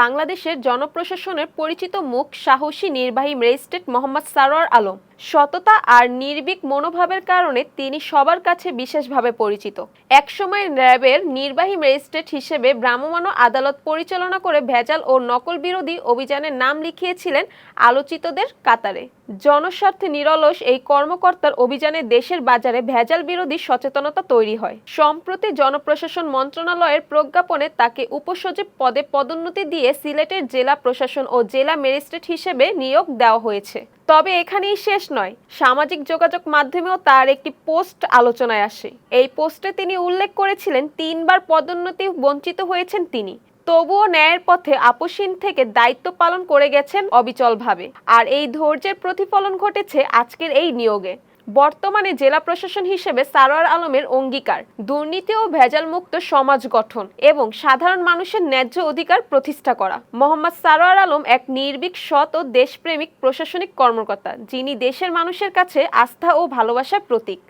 বাংলাদেশের জনপ্রশাসনের পরিচিত মুখ সাহসী নির্বাহী ম্যাজিস্ট্রেট মোহাম্মদ সারোয়ার আলম। সততা আর নির্ভীক মনোভাবের কারণে তিনি সবার কাছে বিশেষভাবে পরিচিত। একসময় র্যাবের নির্বাহী ম্যাজিস্ট্রেট হিসেবে ভ্রাম্যমাণ আদালত পরিচালনা করে ভেজাল ও নকল বিরোধী অভিযানের নাম লিখিয়েছিলেন আলোচিতদের কাতারে। জনস্বার্থে নিরলস এই কর্মকর্তার অভিযানে দেশের বাজারে ভেজাল বিরোধী সচেতনতা তৈরি হয়। সম্প্রতি জনপ্রশাসন মন্ত্রণালয়ের প্রজ্ঞাপনে তাকে উপসচিব পদে পদোন্নতি দিয়ে সিলেটের জেলা প্রশাসন ও জেলা ম্যাজিস্ট্রেট হিসেবে নিয়োগ দেওয়া হয়েছে। তবে এখানেই শেষ নয়। সামাজিক যোগাযোগ মাধ্যমেও তার একটি পোস্ট আলোচনায় আসে। এই পোস্টে তিনি উল্লেখ করেছিলেন, তিনবার পদোন্নতি বঞ্চিত হয়েছেন তিনি। তবুও ন্যায়ের পথে আপোষহীন থেকে দায়িত্ব পালন করে গেছেন অবিচলভাবে। আর এই ধৈর্যের প্রতিফলন ঘটেছে আজকের এই নিয়োগে। বর্তমানে জেলা প্রশাসন হিসেবে সারোয়ার আলমের অঙ্গীকার, দুর্নীতি ও ভেজাল মুক্ত সমাজ গঠন এবং সাধারণ মানুষের ন্যায্য অধিকার প্রতিষ্ঠা করা। মোহাম্মদ সারোয়ার আলম এক নির্ভীক, সৎ ও দেশপ্রেমিক প্রশাসনিক কর্মকর্তা, যিনি দেশের মানুষের কাছে আস্থা ও ভালোবাসার প্রতীক।